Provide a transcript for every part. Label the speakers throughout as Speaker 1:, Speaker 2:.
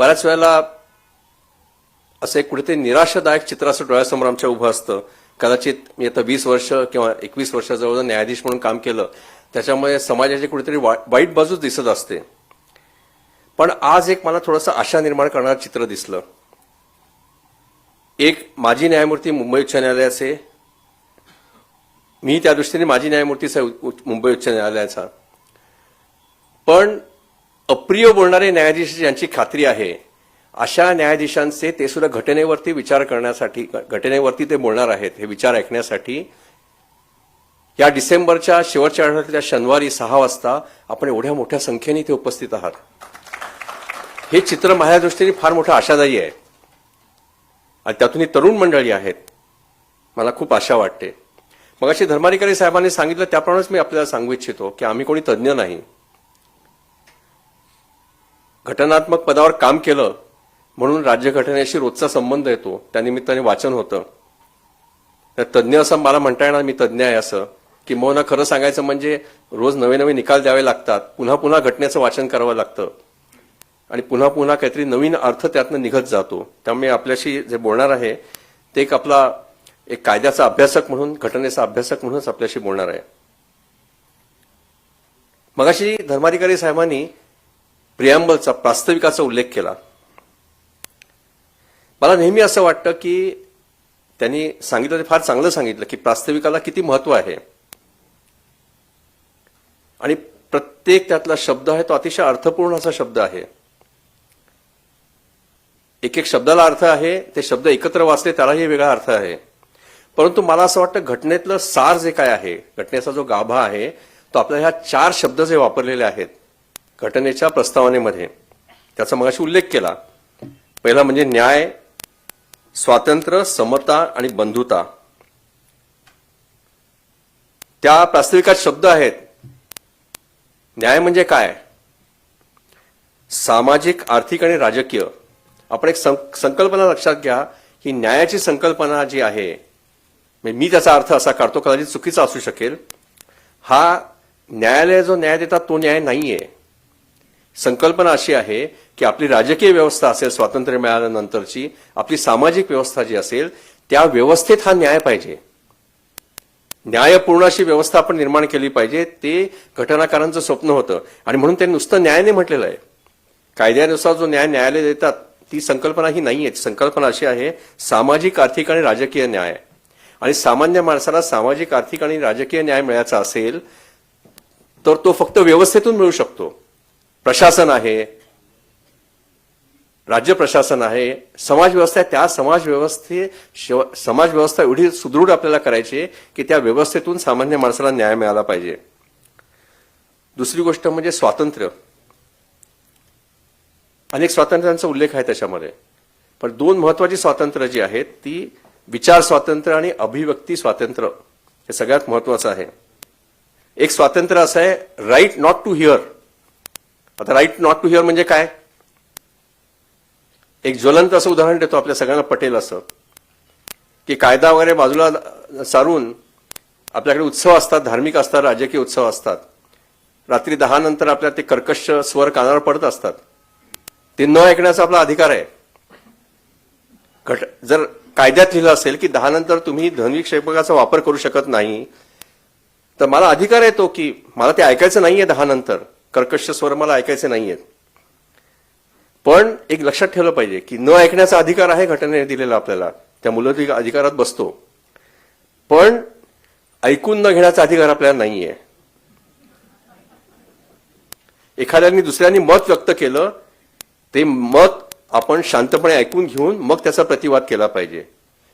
Speaker 1: बऱ्याच वेळेला असं एक कुठेतरी निराशादायक चित्र असं डोळ्यासमोर आमच्या उभं असतं. कदाचित मी आता वीस वर्ष किंवा एकवीस वर्षाजवळ न्यायाधीश म्हणून काम केलं त्याच्यामुळे समाजाची कुठेतरी वा- वाईट बाजूच दिसत असते. पण आज एक मला थोडंसं आशा निर्माण करणारं चित्र दिसलं. एक माजी न्यायमूर्ती मुंबई उच्च न्यायालयाचे मी त्या दृष्टीने माजी न्यायमूर्तीच आहे मुंबई उच्च न्यायालयाचा. पण अप्रिय बोलणारे न्यायाधीश ज्यांची खात्री आहे. अशा न्यायाधीशांचे ते सुद्धा घटनेवरती विचार करण्यासाठी घटनेवरती ते बोलणार आहेत हे विचार ऐकण्यासाठी. या डिसेंबरच्या शेवटच्या आठवड्यातल्या शनिवारी सहा वाजता आपण एवढ्या मोठ्या संख्येने इथे उपस्थित आहात. हे चित्र माझ्या दृष्टीने फार मोठं आशादायी आहे. आणि त्यातून ही तरुण मंडळी आहेत. मला खूप आशा वाटते. मग अशी धर्माधिकारी साहेबांनी सांगितलं त्याप्रमाणेच मी आपल्याला सांगू इच्छितो की आम्ही कोणी तज्ज्ञ नाही. घटनात्मक पदावर काम केलं म्हणून राज्यघटनेशी रोजचा संबंध येतो. त्यानिमित्ताने वाचन होतं. तर तज्ज्ञ असं मला म्हणता येणार मी तज्ज्ञ आहे असं. की ना खरं सांगायचं म्हणजे रोज नवे नवे निकाल द्यावे लागतात. पुन्हा पुन्हा घटनेचं वाचन करावं लागतं. आणि पुन्हा पुन्हा काहीतरी नवीन अर्थ त्यातनं निघत जातो. त्यामुळे आपल्याशी जे बोलणार आहे ते एक आपला एक कायद्याचा अभ्यासक म्हणून घटनेचा अभ्यासक म्हणूनच आपल्याशी बोलणार आहे. मगाशी धर्माधिकारी साहेबांनी प्रियांबलचा प्रास्ताविकाचा उल्लेख केला. मला नेहमी असं वाटतं की त्यांनी सांगितलं ते फार चांगलं सांगितलं की प्रास्ताविकाला किती महत्त्व आहे. आणि प्रत्येक त्यातला शब्द आहे तो अतिशय अर्थपूर्ण असा शब्द आहे. एक एक शब्दाला अर्थ आहे ते शब्द एकत्र वाचले त्यालाही वेगळा अर्थ आहे. परंतु मला असं वाटतं घटनेतलं सार जे काय आहे घटनेचा जो गाभा आहे तो आपल्या ह्या चार शब्द जे वापरलेले आहेत घटनेच्या प्रस्तावनेमध्ये त्याचा मगाशी उल्लेख केला. पहिला म्हणजे न्याय स्वातंत्र्य समता आणि बंधुता. त्या प्रास्ताविकात शब्द आहेत. न्याय म्हणजे काय? सामाजिक आर्थिक आणि राजकीय. आपण एक सं- संकल्पना लक्षात घ्या ही न्यायाची संकल्पना जी आहे म्हणजे मी त्याचा अर्थ असा काढतो कदाचित चुकीचा असू शकेल. हा न्यायालय जो न्याय देतात तो न्याय नाहीये. संकल्पना अशी आहे की आपली राजकीय व्यवस्था असेल स्वातंत्र्य मिळाल्यानंतरची आपली सामाजिक व्यवस्था जी असेल त्या व्यवस्थेत हा न्याय पाहिजे. न्यायपूर्ण अशी व्यवस्था आपण निर्माण केली पाहिजे ते घटनाकारांचं स्वप्न होतं. आणि म्हणून त्यांनी नुसतं न्यायाने म्हटलेलं आहे. कायद्यानुसार जो न्याय न्यायालय देतात ती संकल्पना ही नाहीये. संकल्पना अशी आहे सामाजिक आर्थिक आणि राजकीय न्याय. आणि सामान्य माणसाला सामाजिक आर्थिक आणि राजकीय न्याय मिळायचा असेल तर तो फक्त व्यवस्थेतून मिळू शकतो. प्रशासन आहे राज्य प्रशासन आहे समाजव्यवस्था त्या समाज व्यवस्थे एवढी सुदृढ आपल्याला करायची आहे की त्या व्यवस्थेतून सामान्य माणसाला न्याय मिळाला पाहिजे. दुसरी गोष्ट म्हणजे स्वातंत्र्य. अनेक स्वातंत्र्यांचा उल्लेख आहे त्याच्यामध्ये. पण दोन महत्वाची स्वातंत्र्य जी आहेत ती विचार स्वातंत्र्य आणि अभिव्यक्ती स्वातंत्र्य. हे सगळ्यात महत्वाचं आहे. एक स्वातंत्र्य असं आहे राईट नॉट टू हिअर. आता राईट नॉट टू हिअर म्हणजे काय? एक ज्वलंत असं उदाहरण देतो आपल्या सगळ्यांना पटेल असं. की कायदा वगैरे बाजूला सारून आपल्याकडे उत्सव असतात धार्मिक असतात राजकीय उत्सव असतात. रात्री दहा नंतर आपल्या ते कर्कश स्वर कानावर पडत असतात. ते न ऐकण्याचा आपला अधिकार आहे. घट जर कायद्यात लिहिलं असेल की दहा नंतर तुम्ही ध्वनी क्षेपकाचा वापर करू शकत नाही तर मला अधिकार आहे तो की मला ते ऐकायचं नाहीये दहा नंतर. कर्कश स्वर मला ऐकायचे नाहीयेत. पण एक लक्षात ठेवलं पाहिजे की न ऐकण्याचा अधिकार आहे घटनेने दिलेला आपल्याला. त्या मूलभूत अधिकारात बसतो. पण ऐकून न घेण्याचा अधिकार आपल्याला नाहीये. एखाद्याने दुसऱ्यांनी मत व्यक्त केलं ते मत आपण शांतपणे ऐकून घेऊन मग त्याचा प्रतिवाद केला पाहिजे.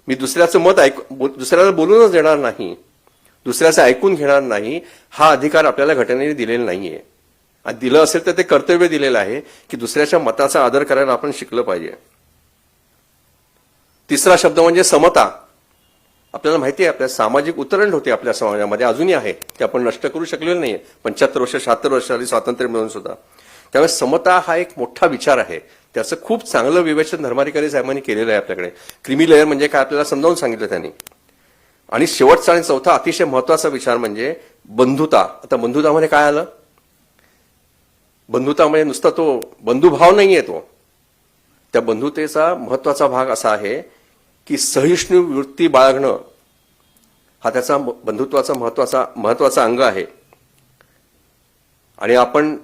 Speaker 1: मी दुसऱ्याचं मत ऐक दुसऱ्याला बोलूनच देणार नाही. दुसऱ्याचं ऐकून घेणार नाही. हा अधिकार आपल्याला घटनेने दिलेला नाहीये. आणि दिलं असेल तर ते कर्तव्य दिलेलं आहे की दुसऱ्याच्या मताचा आदर करायला आपण शिकलं पाहिजे. तिसरा शब्द म्हणजे समता. आपल्याला माहिती आहे आपल्या सामाजिक उतरण होते आपल्या समाजामध्ये अजूनही आहे. ते आपण नष्ट करू शकलेलं नाहीये. पंच्याहत्तर वर्ष शहात्तर वर्ष आधी स्वातंत्र्य मिळून सुद्धा. त्यामुळे समता हा एक मोठा विचार आहे. त्याचं खूप चांगलं विवेचन धर्माधिकारी साहेबांनी केलेलं आहे आपल्याकडे. क्रिमी लेअर म्हणजे काय आपल्याला समजावून सांगितलं त्यांनी. आणि शेवटचा आणि चौथा अतिशय महत्त्वाचा विचार म्हणजे बंधुता. आता बंधुतामध्ये काय आलं? बंधुता म्हणजे नुसता तो बंधुभाव नाहीये तो. त्या बंधुतेचा महत्त्वाचा भाग असा आहे की सहिष्णू वृत्ती बाळगणं हा त्याचा बंधुत्वाचा महत्त्वाचा महत्त्वाचा अंग आहे. आणि आपण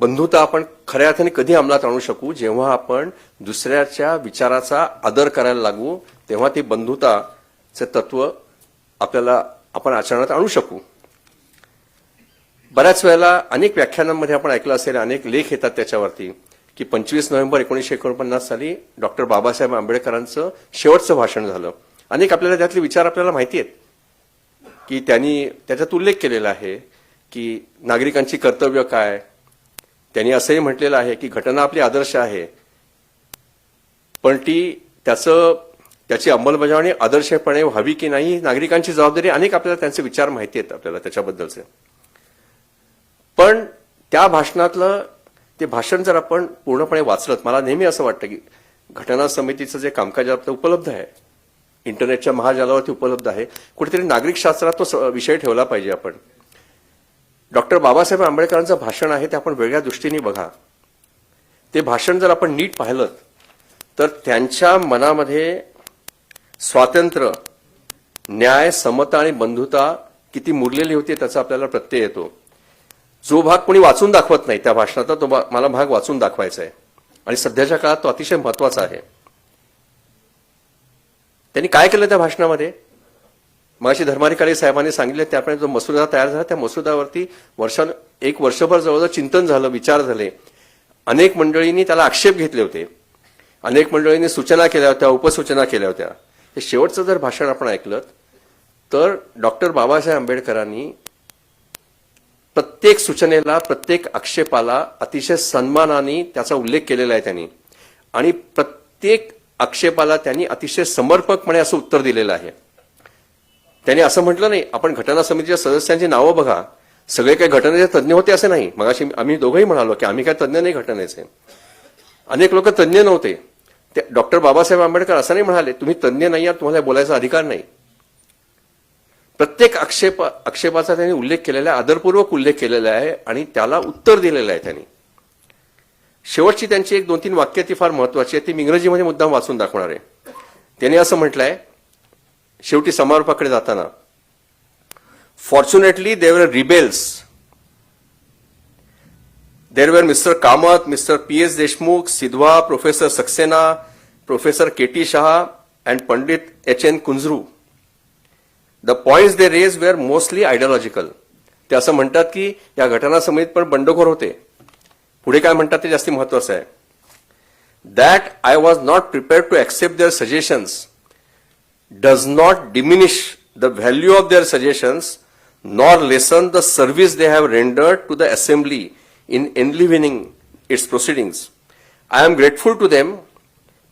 Speaker 1: बंधुता आपण खऱ्या अर्थाने कधी अंमलात आणू शकू? जेव्हा आपण दुसऱ्याच्या विचाराचा आदर करायला लागू तेव्हा ती बंधुताचे तत्व आपल्याला आपण आचरणात आणू शकू. बऱ्याच वेळेला अनेक व्याख्यानांमध्ये आपण ऐकलं असेल अनेक लेख येतात त्याच्यावरती की पंचवीस नोव्हेंबर एकोणीसशे एकोणपन्नास साली डॉक्टर बाबासाहेब आंबेडकरांचं शेवटचं भाषण झालं. अनेक आपल्याला त्यातले विचार आपल्याला माहिती आहेत की त्यांनी त्याच्यात उल्लेख केलेला आहे की नागरिकांची कर्तव्य काय त्यांनी असंही म्हटलेलं आहे की घटना आपली आदर्श आहे पण ती त्याचं त्याची अंमलबजावणी आदर्शपणे व्हावी की नाही नागरिकांची जबाबदारी अनेक आपल्याला त्यांचे विचार माहिती आहेत आपल्याला त्याच्याबद्दलचे. पण त्या भाषणातलं ते भाषण जर आपण पूर्णपणे वाचलं मला नेहमी असं वाटतं की घटना समितीचं जे कामकाज उपलब्ध आहे. इंटरनेटच्या महाजालावरती उपलब्ध आहे. कुठेतरी नागरिक शास्त्रात तो विषय ठेवला पाहिजे आपण. डॉक्टर बाबासाहेब आंबेडकरांचं भाषण आहे ते आपण वेगळ्या दृष्टीने बघा. ते भाषण जर आपण नीट पाहिलं तर त्यांच्या मनामध्ये स्वातंत्र्य न्याय समता आणि बंधुता किती मुरलेली होती त्याचा आपल्याला प्रत्यय येतो. जो भाग कोणी वाचून दाखवत नाही त्या भाषणाचा तो भा- मला भाग वाचून दाखवायचा आहे आणि सध्याच्या काळात तो अतिशय महत्त्वाचा आहे. त्यांनी काय केलं त्या भाषणामध्ये? मगाशी धर्माधिकारी साहेबांनी सांगितले त्याप्रमाणे जो मसुदा तयार झाला त्या मसुदावरती वर्षा एक वर्षभर जवळजवळ चिंतन झालं विचार झाले. अनेक मंडळींनी त्याला आक्षेप घेतले होते. अनेक मंडळींनी सूचना केल्या होत्या उपसूचना केल्या होत्या. हे शेवटचं जर भाषण आपण ऐकलं तर डॉक्टर बाबासाहेब आंबेडकरांनी प्रत्येक सूचनेला प्रत्येक आक्षेपाला अतिशय सन्मानाने त्याचा उल्लेख केलेला आहे त्यांनी. आणि प्रत्येक आक्षेपाला त्यांनी अतिशय समर्पकपणे असं उत्तर दिलेलं आहे. त्यांनी असं म्हटलं नाही आपण घटना समितीच्या सदस्यांची नावं बघा. सगळे काही घटनेचे तज्ज्ञ होते असे नाही. मगाशी आम्ही दोघंही म्हणालो की आम्ही काय तज्ज्ञ नाही घटनेचे. अनेक लोक तज्ज्ञ नव्हते. ते डॉक्टर बाबासाहेब आंबेडकर असं नाही म्हणाले तुम्ही तज्ज्ञ नाही आहात तुम्हाला बोलायचा अधिकार नाही. प्रत्येक आक्षेप आक्षेपाचा त्यांनी उल्लेख केलेला आहे आदरपूर्वक उल्लेख केलेला आहे आणि त्याला उत्तर दिलेलं आहे त्यांनी. शेवटची त्यांची एक दोन तीन वाक्य ती फार महत्वाची आहे ती मी इंग्रजीमध्ये मुद्दाम वाचून दाखवणार आहे. त्यांनी असं म्हटलंय शेवटी समारोपाकडे जाताना fortunately there were rebels they were mister Kamath mister P S Deshmukh Sidhwa professor Saxena professor K T Shah and Pandit H N Kunzru the points they raise were mostly ideological ते असं म्हणतात की या घटना समितीत पण बंडखोर होते पुढे काय म्हणतात ते जास्ती महत्वाचं आहे that I was not prepare to accept their suggestions does not diminish the value of their suggestions nor lessen the service they have rendered to the assembly in enlivening its proceedings I am grateful to them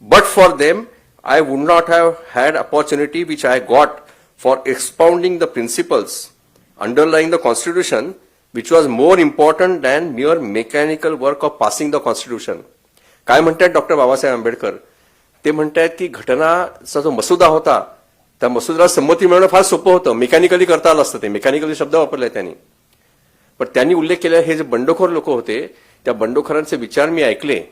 Speaker 1: But for them, I would not have had opportunity which I got for expounding the principles underlying the Constitution, which was more important than mere mechanical work of passing the Constitution. काय म्हणतात doctor Babasaheb Ambedkar? ते म्हणतात की घटनाचा जो मसुदा होता त्या मसुदाला संमती मिळवणं फार सोपं होतं. मेकॅनिकली करता आलं असतं ते. मेकॅनिकली शब्द वापरले त्यांनी. पण त्यांनी उल्लेख केला हे जे बंडखोर लोक होते त्या बंडखोरांचे विचार मी ऐकले.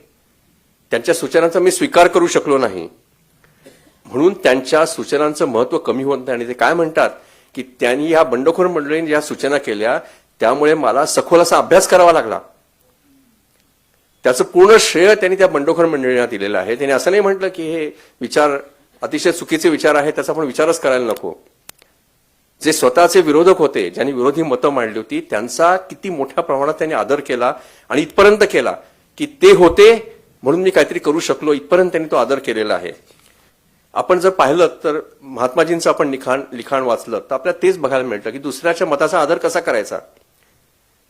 Speaker 1: त्यांच्या सूचनांचा मी स्वीकार करू शकलो नाही. म्हणून त्यांच्या सूचनांचं महत्त्व कमी होत नाही. आणि ते काय म्हणतात? की त्यांनी या बंडखोर मंडळींनी ज्या सूचना केल्या त्यामुळे मला सखोल असा अभ्यास करावा लागला. त्याचं पूर्ण श्रेय त्यांनी त्या बंडखोर मंडळींना दिलेलं आहे. त्यांनी असं नाही म्हटलं की हे विचार अतिशय चुकीचे विचार आहेत त्याचा आपण विचारच करायला नको. जे स्वतःचे विरोधक होते ज्यांनी विरोधी मतं मांडली होती त्यांचा किती मोठ्या प्रमाणात त्यांनी आदर केला आणि इथपर्यंत केला की ते होते म्हणून मी काहीतरी करू शकलो इथपर्यंत त्यांनी तो आदर केलेला आहे. आपण जर पाहिलं तर महात्माजींचं आपण लिखाण लिखाण वाचलं तर आपल्याला तेच बघायला मिळतं की दुसऱ्याच्या मताचा आदर कसा करायचा?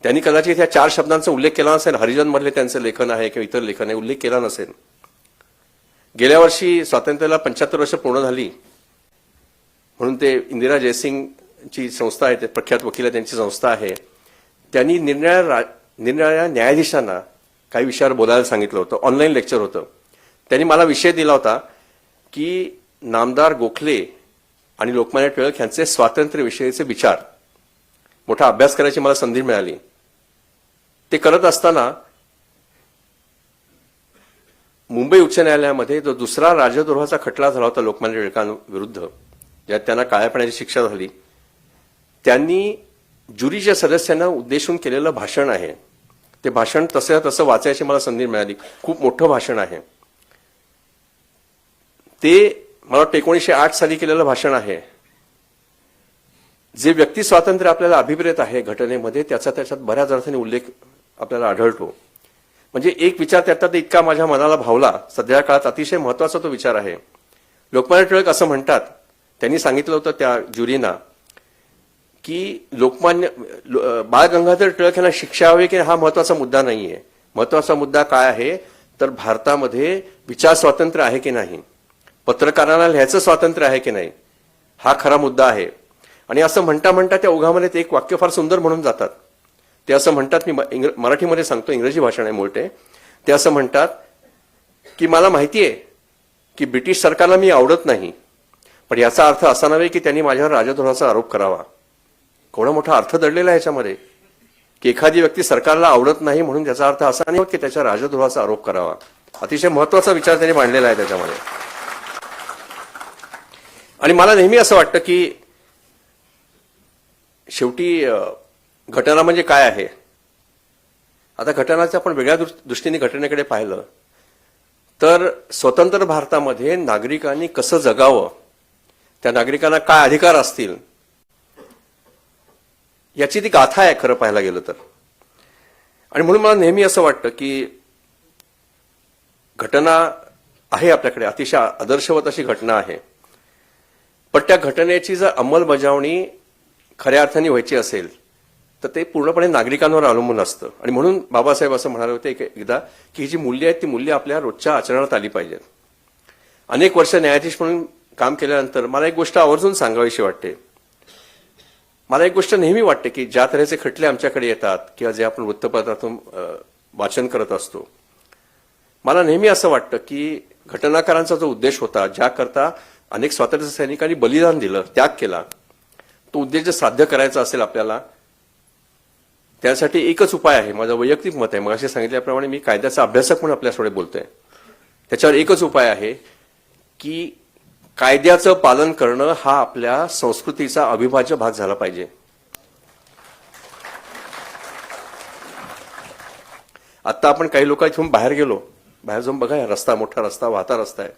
Speaker 1: त्यांनी कदाचित ह्या चार शब्दांचा उल्लेख केला नसेल. हरिजन मधले त्यांचं लेखन आहे किंवा इतर लेखन आहे उल्लेख केला नसेल. गेल्या वर्षी स्वातंत्र्याला पंच्याहत्तर वर्ष पूर्ण झाली. म्हणून ते इंदिरा जयसिंगची संस्था आहे ते प्रख्यात वकील आहे, त्यांची संस्था आहे. त्यांनी निर्णया रा- निरनिराळ्या न्यायाधीशांना काही विषयावर बोलायला सांगितलं होतं. ऑनलाईन लेक्चर होतं. त्यांनी मला विषय दिला होता. की नामदार गोखले आणि लोकमान्य टिळक यांचे स्वातंत्र्यविषयीचे विचार. मोठा अभ्यास करायची मला संधी मिळाली. ते करत असताना मुंबई उच्च न्यायालयामध्ये जो दुसरा राजद्रोहाचा खटला झाला होता लोकमान्य टिळकांविरुद्ध ज्यात त्यांना काळ्या पाण्याची शिक्षा झाली त्यांनी ज्युरीच्या सदस्यांना उद्देशून केलेलं भाषण आहे. ते भाषण तसं तसं वाचायची मला संधी मिळाली. खूप मोठं भाषण आहे. ते मला वाटतं एकोणीसशे आठ साली केलेलं भाषण आहे. जे व्यक्ती स्वातंत्र्य आपल्याला अभिप्रेत आहे घटनेमध्ये त्याचा त्याच्यात बऱ्याच अर्थाने उल्लेख आपल्याला आढळतो. म्हणजे एक विचार त्यात इतका माझ्या मनाला भावला. सध्या काळात अतिशय महत्त्वाचा तो विचार आहे. लोकमान्य टिळक असं म्हणतात. त्यांनी सांगितलं होतं त्या ज्युरीना की लोकमान्य लो- बाळ गंगाधर टिळक यांना शिक्षा हवी की हा महत्त्वाचा मुद्दा नाहीये. महत्त्वाचा मुद्दा काय आहे? तर भारतामध्ये विचार स्वातंत्र्य आहे की नाही? पत्रकाराला लिहायचं स्वातंत्र्य आहे की नाही? हा खरा मुद्दा आहे. आणि असं म्हणता म्हणता त्या ओघामध्ये ते एक वाक्य फार सुंदर म्हणून जातात. ते असं म्हणतात मी इंग्र- मराठीमध्ये सांगतो इंग्रजी भाषण आहे मोठे. ते असं म्हणतात की मला माहिती आहे की ब्रिटिश सरकारला मी आवडत नाही. पण याचा अर्थ असा नव्हे की त्यांनी माझ्यावर राजद्रोहाचा आरोप करावा. केवढा मोठा अर्थ दडलेला आहे याच्यामध्ये? की एखादी व्यक्ती सरकारला आवडत नाही म्हणून त्याचा अर्थ असा नाही होत की त्याच्या राजद्रोहाचा आरोप करावा. अतिशय महत्त्वाचा विचार त्यांनी मांडलेला आहे त्याच्यामध्ये. आणि मला नेहमी असं वाटतं की शेवटी घटना म्हणजे काय आहे? आता घटनाचं आपण वेगळ्या दृष्टीने घटनेकडे पाहिलं तर स्वतंत्र भारतामध्ये नागरिकांनी कसं जगावं? त्या नागरिकांना काय अधिकार असतील? याची ती गाथा आहे खरं पाहायला गेलं तर. आणि म्हणून मला नेहमी असं वाटतं की घटना आहे आपल्याकडे अतिशय आदर्शवत अशी घटना आहे. पण त्या घटनेची जर अंमलबजावणी खऱ्या अर्थाने व्हायची असेल तर ते पूर्णपणे नागरिकांवर अवलंबून असतं. आणि म्हणून बाबासाहेब असं म्हणाले होते एक- एकदा की ही जी मूल्य आहेत ती मूल्य आपल्या रोजच्या आचरणात आली पाहिजेत. अनेक वर्ष न्यायाधीश म्हणून काम केल्यानंतर मला एक गोष्ट आवर्जून सांगावीशी वाटते. मला एक गोष्ट नेहमी वाटते की ज्या तऱ्हेचे खटले आमच्याकडे येतात किंवा जे आपण वृत्तपत्रातून वाचन करत असतो मला नेहमी असं वाटतं की घटनाकारांचा जो उद्देश होता ज्याकरता अनेक स्वातंत्र्य सैनिकांनी बलिदान दिलं त्याग केला. तो उद्देश जर साध्य करायचा असेल आपल्याला त्यासाठी एकच उपाय आहे. माझं वैयक्तिक मत आहे. मग सांगितल्याप्रमाणे मी कायद्याचा अभ्यासक म्हणून आपल्यासोडे बोलतोय. त्याच्यावर एकच उपाय आहे की कायद्याचं पालन करणं हा आपल्या संस्कृतीचा अविभाज्य भाग झाला पाहिजे. आता आपण काही लोक इथून बाहेर गेलो. बाहेर जाऊन बघा रस्ता मोठा रस्ता वाहता रस्ता आहे.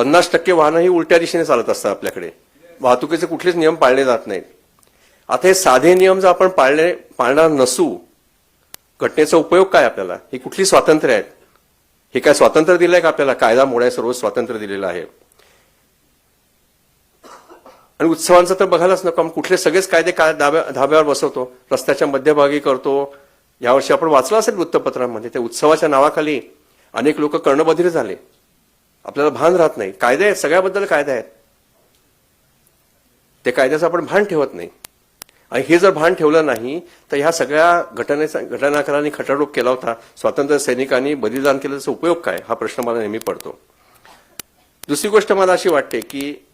Speaker 1: पन्नास टक्के वाहनं ही उलट्या दिशेने चालत असतात आपल्याकडे. वाहतुकीचे कुठलेच नियम पाळले जात नाहीत. आता हे साधे नियम जर आपण पाळले पाळणार नसू घटनेचा उपयोग काय आपल्याला? ही कुठली स्वातंत्र्य आहेत? हे काय स्वातंत्र्य दिलं आहे का आपल्याला? कायदा मोडायचं रोज स्वातंत्र्य दिलेलं आहे. आणि उत्सवांचं तर बघायलाच नको आपण कुठले सगळेच कायदे काय धाब्या धाब्यावर बसवतो रस्त्याच्या मध्यभागी करतो. यावर्षी आपण वाचलं असेल वृत्तपत्रांमध्ये त्या उत्सवाच्या नावाखाली अनेक लोक कर्णबधिर झाले. आपल्याला भान राहत नाही. कायदे आहेत सगळ्याबद्दल कायदे आहेत. ते कायद्याचं आपण भान ठेवत नाही. आणि हे जर भान ठेवलं नाही तर ह्या सगळ्या घटनेचा घटनाकारांनी खटारोप केला होता. स्वातंत्र्य सैनिकांनी बलिदान केलं त्याचा उपयोग काय? हा प्रश्न मला नेहमी पडतो. दुसरी गोष्ट मला अशी वाटते की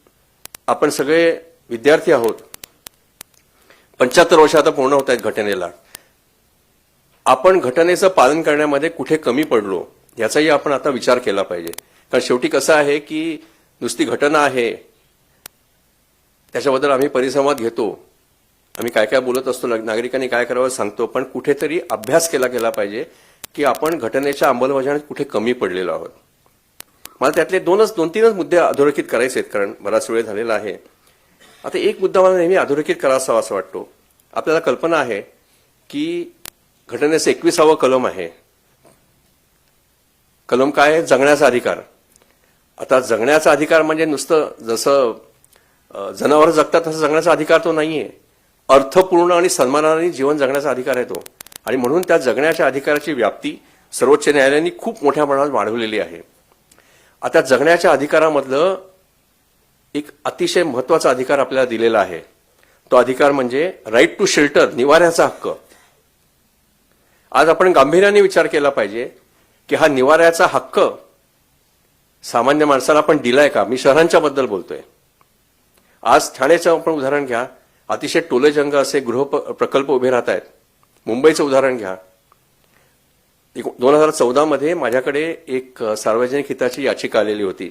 Speaker 1: आपण सगळे विद्यार्थी आहोत. पंच्याहत्तर वर्ष आता पूर्ण होत आहेत घटनेला. आपण घटनेचं पालन करण्यामध्ये कुठे कमी पडलो याचाही आपण आता विचार केला पाहिजे. कारण शेवटी कसं आहे की नुसती घटना आहे त्याच्याबद्दल आम्ही परिसंवाद घेतो. आम्ही काय काय बोलत असतो नागरिकांनी काय करावं सांगतो पण कुठेतरी अभ्यास केला गेला पाहिजे की आपण घटनेच्या अंमलबजावणीत कुठे कमी पडलेलो आहोत. मला त्यातले दोनच दोन तीनच मुद्दे अधोरेखित करायचे आहेत कारण बराच वेळ झालेला आहे. आता एक मुद्दा मला नेहमी अधोरेखित करावा असं वाटतो. आपल्याला कल्पना आहे की घटनेचं एकविसावं कलम आहे. कलम काय आहे? जगण्याचा अधिकार. आता जगण्याचा अधिकार म्हणजे नुसतं जसं जनावर जनावरं जगतात तसं जगण्याचा अधिकार तो नाहीये. अर्थपूर्ण आणि सन्मानाने जीवन जगण्याचा अधिकार आहे तो. आणि म्हणून त्या जगण्याच्या अधिकाराची व्याप्ती सर्वोच्च न्यायालयाने खूप मोठ्या प्रमाणात वाढवलेली आहे. आता जगण्याच्या अधिकारामधलं एक अतिशय महत्त्वाचा अधिकार आपल्याला दिलेला आहे. तो अधिकार म्हणजे राईट टू शेल्टर निवाऱ्याचा हक्क. आज आपण गांभीर्याने विचार केला पाहिजे की हा निवाऱ्याचा हक्क सामान्य माणसाला आपण दिलाय का? मी शहरांच्या बद्दल बोलतोय. आज ठाण्याचं आपण उदाहरण घ्या. अतिशय टोलेजंग असे गृह प्रकल्प उभे राहत आहेत. मुंबईचं उदाहरण घ्या. दोन हजार चौदामध्ये माझ्याकडे एक सार्वजनिक हिताची याचिका आलेली होती.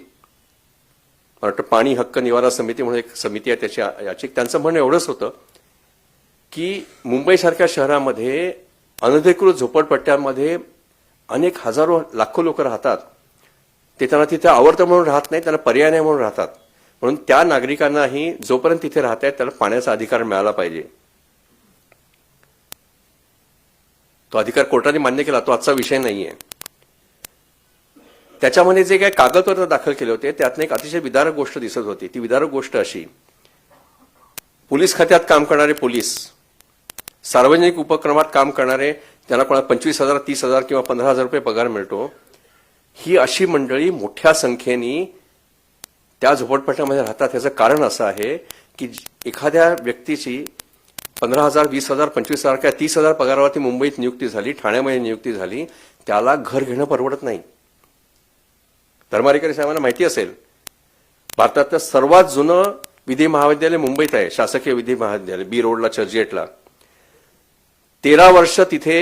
Speaker 1: वाटतं पाणी हक्क निवारा समिती म्हणून एक समिती आहे त्याची याचिक. त्यांचं म्हणणं एवढंच होतं की मुंबईसारख्या शहरामध्ये अनधिकृत झोपडपट्ट्यांमध्ये अनेक हजारो लाखो लोक राहतात. ते त्यांना तिथे आवडतं म्हणून राहत नाही त्यांना पर्याय नाही म्हणून राहतात. म्हणून त्या नागरिकांनाही जोपर्यंत तिथे राहत आहेत त्याला पाण्याचा अधिकार मिळाला पाहिजे. तो अधिकार कोर्टाने मान्य केला तो आजचा विषय नाहीये. त्याच्यामध्ये जे काही कागदपत्र दाखल केले होते त्यातनं एक अतिशय विदारक गोष्ट दिसत होती. ती विदारक गोष्ट अशी. पोलीस खात्यात काम करणारे पोलीस सार्वजनिक उपक्रमात काम करणारे त्यांना कोणाला पंचवीस हजार तीस हजार किंवा पंधरा हजार रुपये पगार मिळतो ही अशी मंडळी मोठ्या संख्येने त्या झोपडपट्ट्यामध्ये राहतात. याचं कारण असं आहे की एखाद्या व्यक्तीची पंधरा हजार वीस हजार पंचवीस हजार किंवा तीस हजार पगारावरती मुंबईत नियुक्ती झाली ठाण्यामध्ये नियुक्ती झाली त्याला घर घेणं परवडत नाही. धर्माधिकारी साहेबांना माहिती असेल भारतातलं सर्वात जुनं विधी महाविद्यालय मुंबईत आहे शासकीय विधी महाविद्यालय बी रोडला चर्चगेटला. तेरा वर्ष तिथे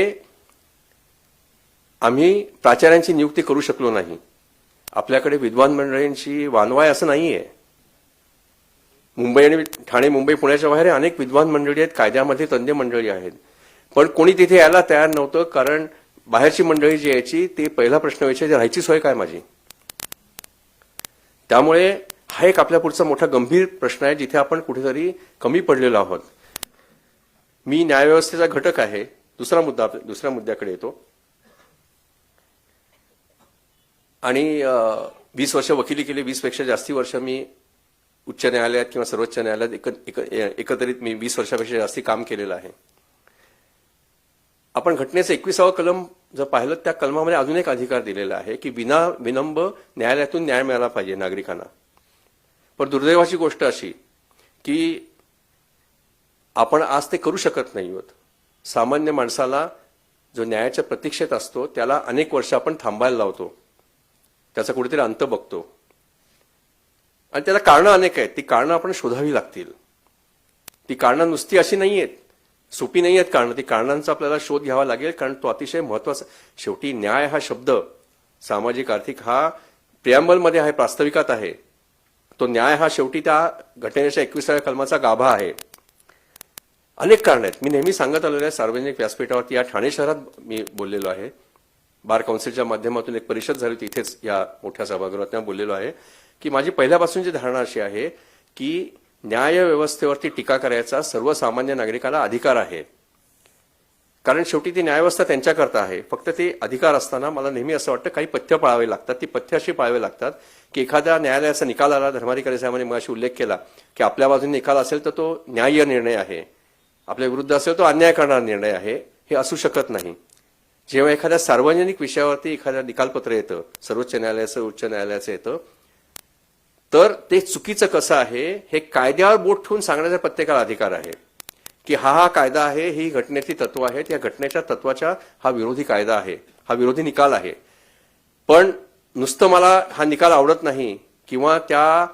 Speaker 1: आम्ही प्राचार्यांची नियुक्ती करू शकलो नाही. आपल्याकडे विद्वान मंडळींची वानवाय असं नाही आहे मुंबई आणि ठाणे मुंबई पुण्याच्या बाहेर अनेक विद्वान मंडळी आहेत कायद्यामध्ये तज्ञ मंडळी आहेत. पण कोणी तिथे यायला तयार नव्हतं कारण बाहेरची मंडळी जी यायची ते पहिला प्रश्न विचारायचे राहायची सोय काय माझी? त्यामुळे हा एक आपल्या पुढचा मोठा गंभीर प्रश्न आहे जिथे आपण कुठेतरी कमी पडलेलो आहोत. मी न्यायव्यवस्थेचा घटक आहे. दुसरा मुद्दा दुसऱ्या मुद्द्याकडे येतो. आणि वीस वर्ष वकिली केली वीसपेक्षा जास्ती वर्ष मी उच्च न्यायालयात किंवा सर्वोच्च न्यायालयात एक, एक, एकत्रित मी वीस वर्षापेक्षा जास्ती काम केलेलं आहे. आपण घटनेचं एकविसावं कलम जर पाहिलं त्या कलमामध्ये अजून एक अधिकार दिलेला आहे की विना विनंब न्यायालयातून न्याय मिळाला पाहिजे नागरिकांना. पण दुर्दैवाची गोष्ट अशी की आपण आज ते करू शकत नाही आहोत सामान्य माणसाला जो न्यायाच्या प्रतीक्षेत असतो त्याला अनेक वर्ष आपण थांबायला लावतो. त्याचा कुठेतरी अंत बघतो. आणि त्याला कारणं अनेक आहेत. ती कारणं आपण शोधावी लागतील. ती कारणं नुसती अशी नाही आहेत सोपी नाही आहेत कारणं. ती कारणांचा आपल्याला शोध घ्यावा लागेल कारण तो अतिशय महत्त्वाचा शेवटी न्याय हा शब्द सामाजिक आर्थिक हा प्रियांबलमध्ये आहे प्रास्ताविकात आहे. तो न्याय हा शेवटी त्या घटनेच्या एकविसाव्या कलमाचा गाभा आहे. अनेक कारण आहेत. मी नेहमी सांगत आलेलो आहे सार्वजनिक व्यासपीठावरती या ठाणे शहरात मी बोललेलो आहे. बार काउन्सिलच्या माध्यमातून एक परिषद झाली होती इथेच या मोठ्या सभागृहात बोललेलो आहे की माझी पहिल्यापासूनची धारणा अशी आहे की न्याय व्यवस्थेवरती टीका करायचा सर्वसामान्य नागरिकाला अधिकार आहे. कारण शेवटी ती न्यायव्यवस्था त्यांच्याकरता आहे. फक्त ते अधिकार असताना मला नेहमी असं वाटतं काही पथ्य पाळावे लागतात. ती पथ्य अशी पाळावे लागतात की एखाद्या न्यायालयाचा निकाल आला धर्माधिकारी साहेबांनी मगाशी उल्लेख केला की आपल्या बाजूने निकाल असेल तर तो न्याय्य निर्णय आहे. आपल्या विरुद्ध असेल तो अन्याय करणारा निर्णय आहे. हे असू शकत नाही. जेव्हा एखाद्या सार्वजनिक विषयावरती एखाद्या निकालपत्र येतं सर्वोच्च न्यायालयाचं उच्च न्यायालयाचं येतं तर ते चुकीचं कसं आहे हे कायद्यावर बोट ठेवून सांगण्याचा प्रत्येकाला अधिकार आहे. की हा हा कायदा आहे ही घटनेची तत्व आहेत या घटनेच्या तत्वाच्या हा विरोधी कायदा आहे हा विरोधी निकाल आहे. पण नुसतं मला हा निकाल आवडत नाही किंवा त्या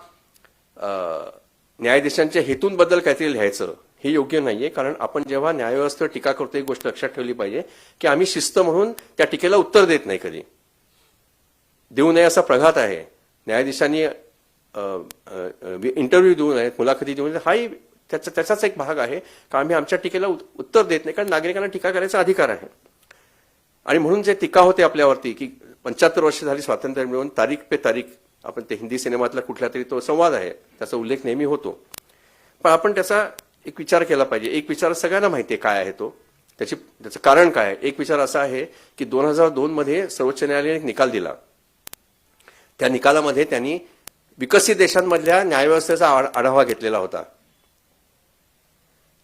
Speaker 1: न्यायाधीशांच्या हेतूंबद्दल काहीतरी लिहायचं हे योग्य नाहीये कारण आपण जेव्हा न्यायव्यवस्थेवर टीका करतो एक गोष्ट लक्षात ठेवली पाहिजे की आम्ही शिस्त म्हणून त्या टीकेला उत्तर देत नाही कधी. देऊ नये असा प्रघात आहे. न्यायाधीशांनी इंटरव्ह्यू देऊ नयेत मुलाखती देऊ नयेत हाही त्याचा त्याचाच एक भाग आहे का आम्ही आमच्या टीकेला उत्तर देत नाही कारण नागरिकांना टीका करायचा अधिकार आहे. आणि म्हणून जे टीका होते आपल्यावरती की पंच्याहत्तर वर्ष झाली स्वातंत्र्य मिळवून तारीख पे तारीख आपण ते हिंदी सिनेमातला कुठला तरी तो संवाद आहे त्याचा उल्लेख नेहमी होतो. पण आपण त्याचा एक विचार केला पाहिजे. एक विचार सगळ्यांना माहिती आहे काय आहे तो. त्याची त्याचं कारण काय आहे? एक विचार असा आहे की दोन हजार दोन मध्ये सर्वोच्च न्यायालयाने एक निकाल दिला. त्या निकालामध्ये त्यांनी विकसित देशांमधल्या न्यायव्यवस्थेचा आढावा घेतलेला होता.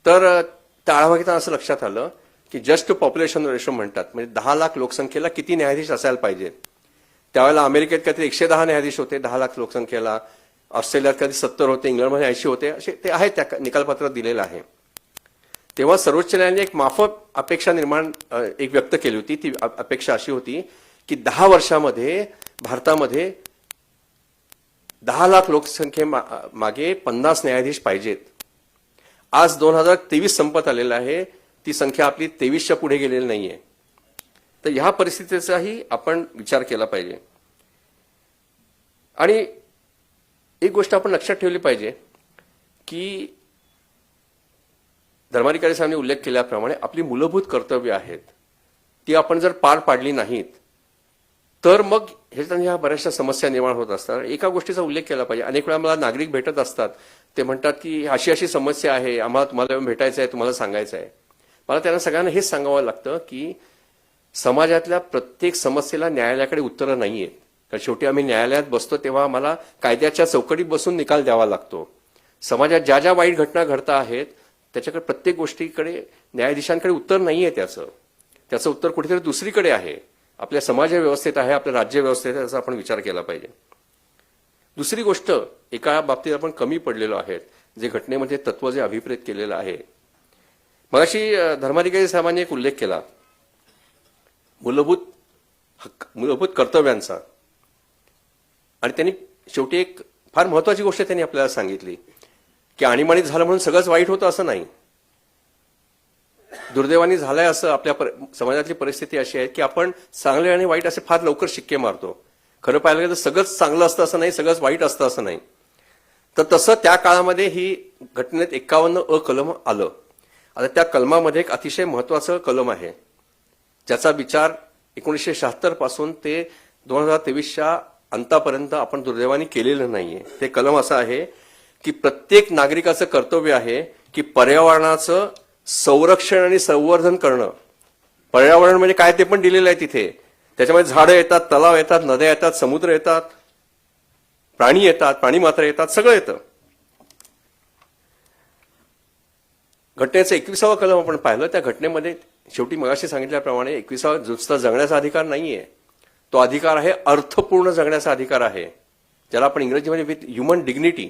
Speaker 1: तर त्या आढावा घेताना असं लक्षात आलं की जस्ट पॉप्युलेशन रेशो म्हणतात. म्हणजे दहा लाख लोकसंख्येला किती न्यायाधीश असायला पाहिजे. त्यावेळेला अमेरिकेत काहीतरी एकशे दहा न्यायाधीश होते दहा लाख लोकसंख्येला. ऑस्ट्रेलियात कधी सत्तर होते इंग्लंडमध्ये ऐंशी होते असे ते आहे त्या निकालपत्रात दिलेलं आहे. तेव्हा सर्वोच्च न्यायालयाने एक माफक अपेक्षा निर्माण एक व्यक्त केली होती. ती अपेक्षा अशी होती की दहा वर्षामध्ये भारतामध्ये दहा लाख लोकसंख्ये मा- मागे पन्नास न्यायाधीश पाहिजेत. आज दोन हजार तेवीस संपत आलेला आहे. ती संख्या आपली तेवीसच्या पुढे गेलेली नाहीये. तर ह्या परिस्थितीचाही आपण विचार केला पाहिजे. आणि एक गोष्ट आपण लक्षात ठेवली पाहिजे की धर्माधिकारी साहेबांनी उल्लेख केल्याप्रमाणे आपली मूलभूत कर्तव्य आहेत. ती आपण जर पार पाडली नाहीत तर मग हे ह्या बऱ्याचशा समस्या निर्माण होत असतात. एका गोष्टीचा उल्लेख केला पाहिजे. अनेक वेळा मला नागरिक भेटत असतात. ते म्हणतात की अशी अशी समस्या आहे आम्हाला तुम्हाला येऊन भेटायचं आहे तुम्हाला सांगायचं आहे. मला त्यांना सगळ्यांना हेच सांगावं लागतं की समाजातल्या प्रत्येक समस्येला न्यायालयाकडे उत्तरं नाही आहेत कारण शेवटी आम्ही न्यायालयात बसतो तेव्हा आम्हाला कायद्याच्या चौकटीत बसून निकाल द्यावा लागतो. समाजात ज्या ज्या वाईट घटना घडता आहेत त्याच्याकडे प्रत्येक गोष्टीकडे न्यायाधीशांकडे उत्तर नाही आहे त्याचं. त्याचं उत्तर कुठेतरी दुसरीकडे आहे. आपल्या समाज व्यवस्थेत आहे आपल्या राज्य व्यवस्थेत आहे याचा आपण विचार केला पाहिजे. दुसरी गोष्ट एका बाबतीत आपण कमी पडलेलो आहेत. जे घटनेमध्ये तत्व जे अभिप्रेत केलेलं आहे. मगाशी धर्माधिकारी साहेबांनी एक उल्लेख केला. मूलभूत हक्क मूलभूत कर्तव्यांचा. आणि त्यांनी शेवटी एक फार महत्वाची गोष्ट त्यांनी आपल्याला सांगितली की आणीबाणीत झालं म्हणून सगळंच वाईट होतं असं नाही. दुर्दैवाने झालंय असं आपल्या पर- समाजातली परिस्थिती अशी आहे की आपण चांगले आणि वाईट असे फार लवकर शिक्के मारतो. खरं पाहिलं गेलं तर सगळंच चांगलं असतं असं नाही सगळंच वाईट असतं असं नाही. तर तसं त्या काळामध्ये ही घटनेत एकावन्न अ कलम आलं. आता त्या कलमामध्ये एक अतिशय महत्वाचं कलम आहे. ज्याचा विचार एकोणीसशे शहात्तरपासून ते दोन हजार तेवीसच्या अंतापर्यंत आपण दुर्दैवाने केलेलं नाहीये. ते कलम असं आहे की प्रत्येक नागरिकाचं कर्तव्य आहे की पर्यावरणाचं संरक्षण आणि संवर्धन करणं. पर्यावरण म्हणजे काय ते पण दिलेलं आहे तिथे. त्याच्यामध्ये झाडं येतात तलाव येतात नद्या येतात समुद्र येतात प्राणी येतात प्राणी मात्र येतात सगळं येतं. घटनेचं एकविसावा कलम आपण पाहिलं. त्या घटनेमध्ये शेवटी मगाशी सांगितल्याप्रमाणे एकविसावा नुसता जगण्याचा अधिकार नाहीये. तो अधिकार आहे अर्थपूर्ण जगण्याचा अधिकार आहे. ज्याला आपण इंग्रजीमध्ये विथ ह्युमन डिग्निटी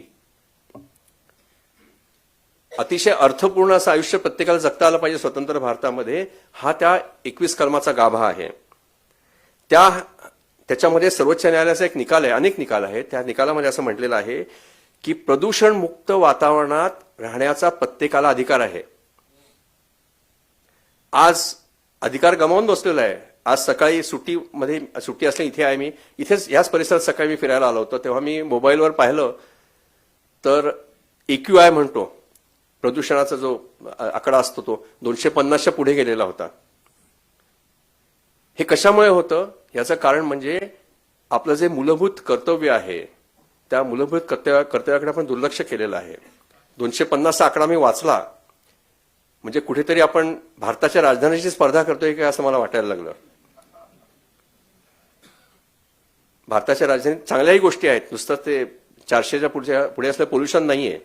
Speaker 1: अतिशय अर्थपूर्ण असं आयुष्य प्रत्येकाला जगता आलं पाहिजे स्वतंत्र भारतामध्ये हा त्या एकवीस कलमाचा गाभा आहे. त्या त्याच्यामध्ये सर्वोच्च न्यायालयाचा एक निकाल आहे अनेक निकाल आहेत. त्या निकालामध्ये असं म्हटलेलं आहे की प्रदूषण मुक्त वातावरणात राहण्याचा प्रत्येकाला अधिकार आहे. आज अधिकार गमावून बसलेला आहे. आज सकाळी सुट्टीमध्ये सुट्टी असल्या इथे आहे मी. इथेच याच परिसरात सकाळी मी फिरायला आलो होतो. तेव्हा मी मोबाईलवर पाहिलं तर एक्यू आय म्हणतो. प्रदूषणाचा जो आकडा असतो तो दोनशे पन्नासच्या पुढे गेलेला होता. हे कशामुळे होतं? याचं कारण म्हणजे आपलं जे मूलभूत कर्तव्य आहे त्या मूलभूत कर्तव्या कर्तव्याकडे आपण दुर्लक्ष केलेलं आहे. दोनशे पन्नासचा आकडा मी वाचला. म्हणजे कुठेतरी आपण भारताच्या राजधानीची स्पर्धा करतोय का असं मला वाटायला लागलं. भारताच्या राजधानीत चांगल्याही गोष्टी आहेत. नुसतं ते चारशेच्या पुढच्या पुढे असलं पोल्युशन नाही आहे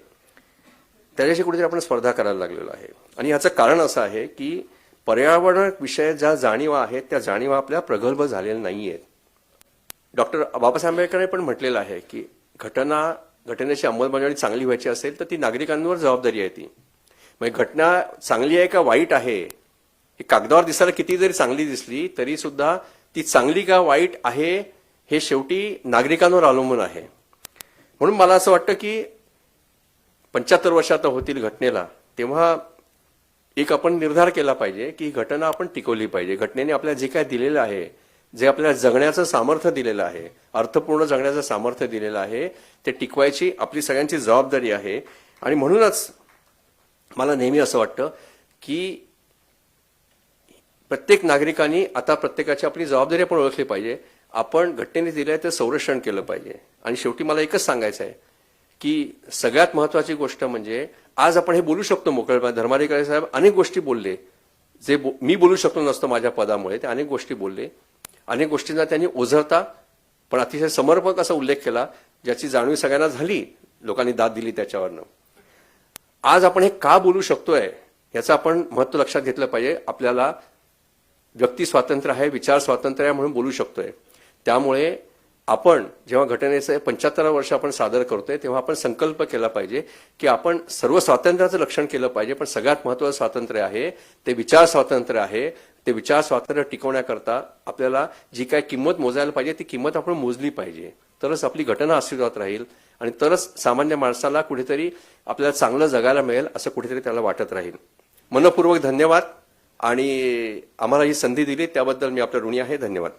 Speaker 1: त्याच्याशी कुठेतरी आपण स्पर्धा करायला लागलेलो आहे. आणि ह्याचं कारण असं आहे की पर्यावरण विषय ज्या जाणीवा आहेत त्या जाणीवा आपल्या प्रगल्भ झालेल्या आहेत डॉक्टर बाबासाहेब आंबेडकरांनी पण म्हटलेलं आहे की घटना घटनेची अंमलबजावणी चांगली व्हायची असेल तर ती नागरिकांवर जबाबदारी आहे ती. म्हणजे घटना चांगली आहे का वाईट आहे? ही कागदावर दिसायला किती जरी चांगली दिसली तरी सुद्धा ती चांगली का वाईट आहे? हे शेवटी नागरिकांवर अवलंबून आहे. म्हणून मला असं वाटतं की पंच्याहत्तर वर्ष आता होतील घटनेला तेव्हा एक आपण निर्धार केला पाहिजे की ही घटना आपण टिकवली पाहिजे. घटनेने आपल्याला जे काय दिलेलं आहे जे आपल्याला जगण्याचं सामर्थ्य दिलेलं आहे अर्थपूर्ण जगण्याचं सामर्थ्य दिलेलं आहे ते टिकवायची आपली सगळ्यांची जबाबदारी आहे. आणि म्हणूनच मला नेहमी असं वाटतं की प्रत्येक नागरिकांनी आता प्रत्येकाची आपली जबाबदारी आपण ओळखली पाहिजे. आपण घटनेने आहे ते संरक्षण केलं पाहिजे. आणि शेवटी मला एकच सांगायचं आहे की सगळ्यात महत्वाची गोष्ट म्हणजे आज आपण हे बोलू शकतो मोकळपणे धर्माधिकारी साहेब अनेक गोष्टी बोलले. जे बो- मी बोलू शकलो नसतो माझ्या पदामुळे ते अनेक गोष्टी बोलले. अनेक गोष्टींना त्यांनी ओझरता पण अतिशय समर्पक असा उल्लेख केला ज्याची जाणीव सगळ्यांना झाली लोकांनी दाद दिली त्याच्यावरनं. आज आपण हे का बोलू शकतोय याचं आपण महत्त्व लक्षात घेतलं पाहिजे. आपल्याला व्यक्ती स्वातंत्र्य आहे विचार स्वातंत्र्य आहे म्हणून बोलू शकतोय. त्यामुळे आपण जेव्हा घटनेचं पंच्याहत्तर वर्ष आपण सादर करतोय तेव्हा आपण संकल्प केला पाहिजे की आपण सर्व स्वातंत्र्याचं लक्षण केलं पाहिजे पण सगळ्यात महत्वाचं स्वातंत्र्य आहे ते विचार स्वातंत्र्य आहे ते विचार स्वातंत्र्य टिकवण्याकरता आपल्याला जी काय किंमत मोजायला पाहिजे ती किंमत आपण मोजली पाहिजे. तरच आपली घटना अस्तित्वात राहील आणि तरच सामान्य माणसाला कुठेतरी आपल्याला चांगलं जगायला मिळेल असं कुठेतरी त्याला वाटत राहील. मनपूर्वक धन्यवाद आणि आम्हाला ही संधी दिली त्याबद्दल मी आपल्या ऋणी आहे. धन्यवाद.